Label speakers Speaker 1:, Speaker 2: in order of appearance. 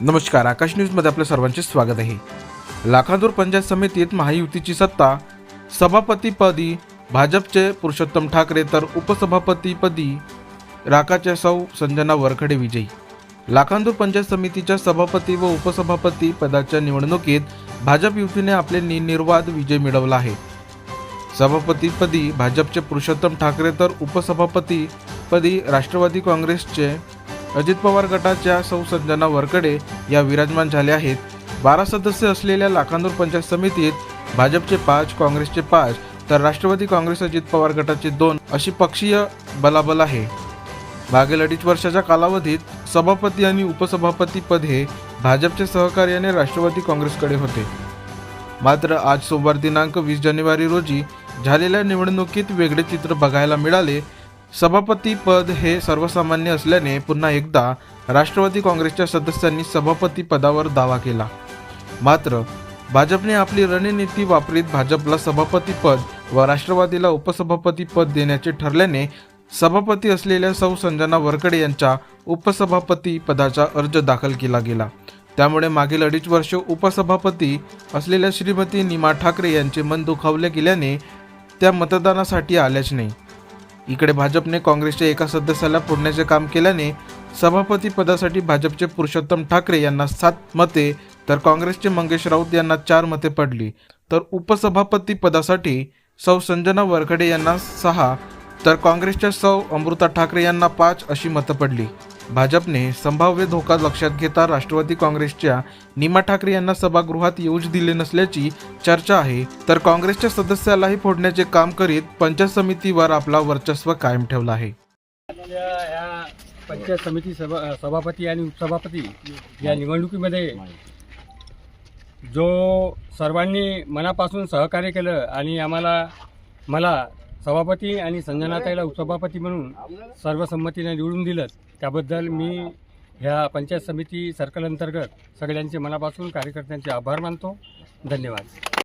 Speaker 1: नमस्कार आकाश न्यूजमध्ये आपल्या सर्वांचे स्वागत आहे. लाखांदूर पंचायत समितीत महायुतीची सत्ता. सभापतीपदी भाजपचे पुरुषोत्तम ठाकरे तर उपसभापतीपदी राकाच्या सौ संजना वरखडे विजयी. लाखांदूर पंचायत समितीच्या सभापती व उपसभापती पदाच्या निवडणुकीत भाजप युतीने आपले निनिर्वाद विजय मिळवला आहे. सभापतीपदी भाजपचे पुरुषोत्तम ठाकरे तर उपसभापतीपदी राष्ट्रवादी काँग्रेसचे अजित पवार गटाच्या सौ संजना वरकडे या विराजमान झाल्या आहेत. बारा सदस्य असलेल्या लाखांदूर पंचायत समितीत भाजपचे पाच काँग्रेसचे पाच तर राष्ट्रवादी काँग्रेस अजित पवार गटाचे दोन अशी पक्षीय बलाबल आहे. मागील अडीच वर्षाच्या कालावधीत सभापती आणि उपसभापती पद हे भाजपच्या सहकार्याने राष्ट्रवादी काँग्रेसकडे होते. मात्र आज सोमवार दिनांक वीस जानेवारी रोजी झालेल्या निवडणुकीत वेगळे चित्र बघायला मिळाले सभापती पद हे सर्वसामान्य असल्याने पुन्हा एकदा राष्ट्रवादी काँग्रेसच्या सदस्यांनी सभापती पदावर दावा केला. मात्र भाजपने आपली रणनीती वापरीत भाजपला सभापती पद व राष्ट्रवादीला उपसभापती पद देण्याचे ठरल्याने सभापती असलेल्या सौ संजना वरकडे यांच्या उपसभापती पदाचा अर्ज दाखल केला गेला. त्यामुळे मागील अडीच वर्ष उपसभापती असलेल्या श्रीमती निमा ठाकरे यांचे मन दुखावले गेल्याने त्या मतदानासाठी आल्याच नाही. इकडे भाजपने काँग्रेसच्या एका सदस्याला फोडण्याचे काम केल्याने सभापती पदासाठी भाजपचे पुरुषोत्तम ठाकरे यांना सात मते तर काँग्रेसचे मंगेश राऊत यांना चार मते पडली. तर उपसभापती पदासाठी सौ संजना वरखडे यांना सहा तर काँग्रेसच्या सौ अमृता ठाकरे यांना पाच अशी मतं पडली. भाजपने संभाव्य धोका लक्षात घेता राष्ट्रवादी काँग्रेसच्या नीमा ठाकरे यांना सभागृहात येऊच दिले नसल्याची चर्चा आहे. तर काँग्रेसच्या सदस्यालाही फोडण्याचे काम करीत पंचायत समितीवर आपला वर्चस्व कायम ठेवला आहे.
Speaker 2: आपल्या या पंचायत समिती सभा सभापती आणि उपसभापती या निवडणुकीमध्ये जो सर्वांनी मनापासून सहकार्य केलं आणि आम्हाला मला सभापती आणि संजनाताईला उपसभापती म्हणून सर्वसंमतीने निवडून दिलं. त्याबद्दल मी ह्या पंचायत समिती सर्कल अंतर्गत सगळ्यांचे मनापासून कार्यकर्त्यांचे आभार मानतो. धन्यवाद.